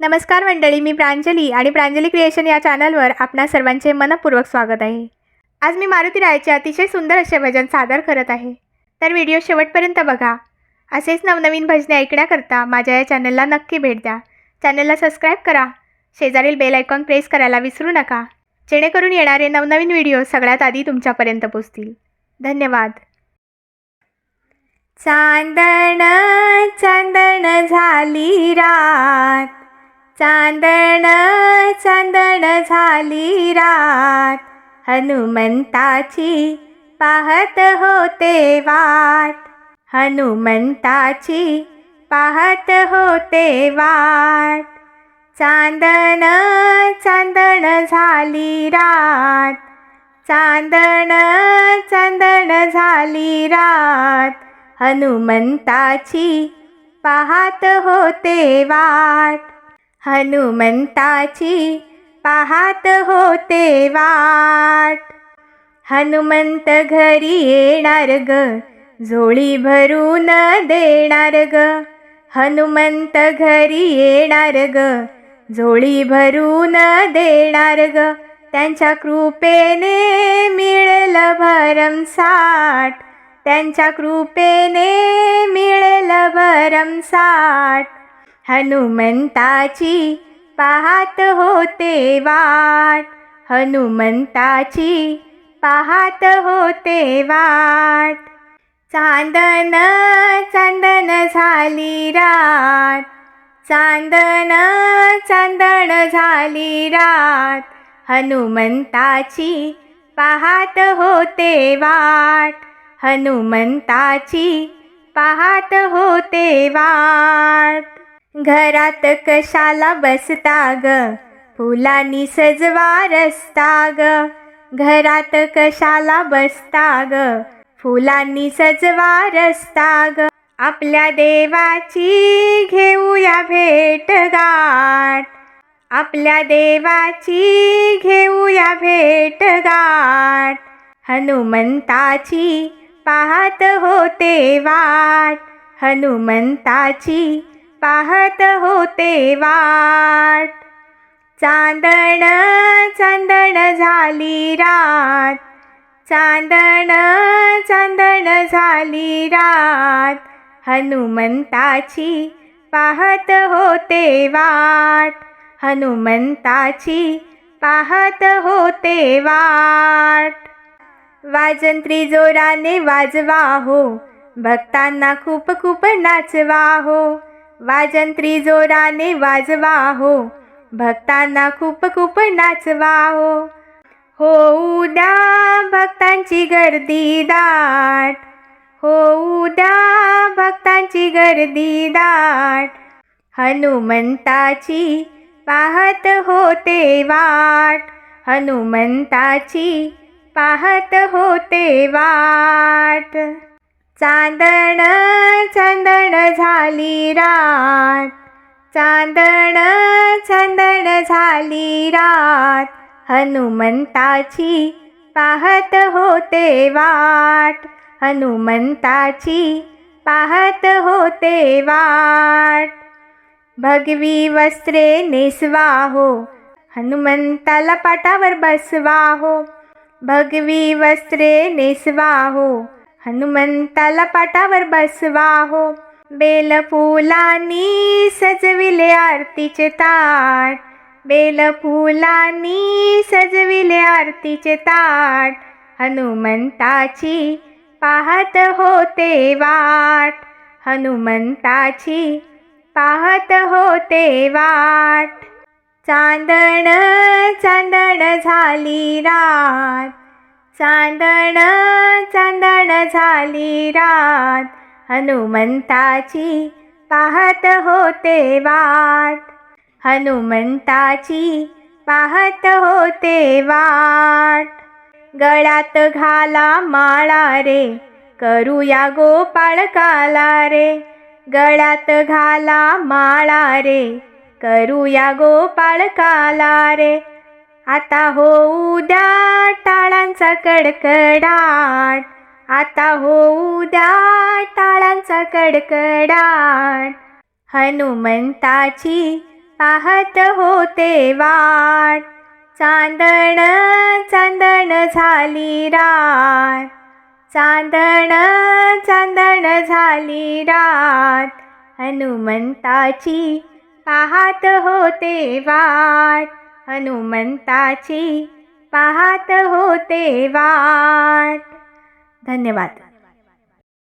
नमस्कार मंडळी मी प्रांजली आणि प्रांजली क्रिएशन या चॅनलवर आपणा सर्वांचे मनपूर्वक स्वागत आहे. आज मी मारुती रायचे अतिशय सुंदर असे भजन सादर करत आहे. तर व्हिडिओ शेवटपर्यंत बघा. असेच नवनवीन भजने ऐकण्याकरता माझ्या या चॅनलला नक्की भेट द्या. चॅनलला सबस्क्राईब करा. शेजारील बेल आयकॉन प्रेस करायला विसरू नका. जेणेकरून येणारे नवनवीन व्हिडिओ सगळ्यात आधी तुमच्यापर्यंत पोचतील धन्यवाद. चांदण चांदण झाली रात. चांदण चांदण झाली रात. हनुमंताची पाहत होते वाट. हनुमंताची पाहत होते वाट. चांदण चांदण झाली रात. चांदण चांदण झाली रात. हनुमंताची पाहत होते वाट. हनुमंताची पाहत होते वाट. हनुमंत घरी येणार ग झोळी भरून देणार ग. हनुमंत घरी येणार ग झोळी भरून देणार ग. त्यांच्या कृपेने मिळेल भरमसाठ त्यांच्या कृपेने मिळेल भरमसाठ हनुमंताची पाहत होते वाट. हनुमंताची पाहत होते वाट. चांदन चांदन झाली रात. चांदन चांदन झाली रात. हनुमंताची पाहत होते वाट. हनुमंताची पाहत होते वाट. घरात कशाला बसता ग फुलांनी सजवा रस्ता ग घरात कशाला बसता ग फुलांनी सजवा रस्ता ग आपल्या देवाची घेऊया भेट गाठ. आपल्या देवाची घेऊया भेट गाठ. हनुमंताची पाहत होते वाट. हनुमंताची पाहत होते वाट. चांदण चांदण झाली रात. चांदण चांदण झाली रात. हनुमंताची पाहत होते वाट. हनुमंताची पाहत होते वाट. वाजंत्री जोराने वाजवा हो. भक्तांना खूप खूप नाचवा हो. वाजंत्री जोराने वाजवा हो. भक्तांना खूप खूप नाचवा हो. हो उद्या भक्तांची गर्दी दाट. हो उद्या भक्तांची गर्दी दाट. हनुमंताची पाहत होते वाट. हनुमंताची पाहत होते वाट. चांदण चंदण झाली रात. चांदण चंदण झाली रात. हनुमंताची पाहत होते वाट. हनुमंताची पाहत होते वाट. भगवी वस्त्रे नेसवा हो हनुमंताला पाटावर बसवा हो भगवी वस्त्रे नेसवा हो हनुमंताला पाटावर बसवा हो. बेलफुलांनी सजविले आरतीचे ताट. बेलफुलांनी सजविले आरतीचे ताट. हनुमंताची पाहत होते वाट. हनुमंताची पाहत होते वाट. चांदण चांदण झाली रात. चांदण चांदण झाली रात. हनुमंताची पाहत होते वाट. हनुमंताची पाहत होते वाट. गळ्यात घाला माळा रे करूया गोपाळकाला रे. गळ्यात घाला माळा रे करूया गोपाळकाला रे. आता हो उद्या टाळांचा कडकडाट. आता हो उद्या टाळांचा कडकडाट. हनुमंताची पाहत होते वाट. चांदण चांदण झाली रात. चांदण चांदण झाली रात. हनुमंताची पाहत होते वाट. हनुमंताची पाहत होते वाट. धन्यवाद.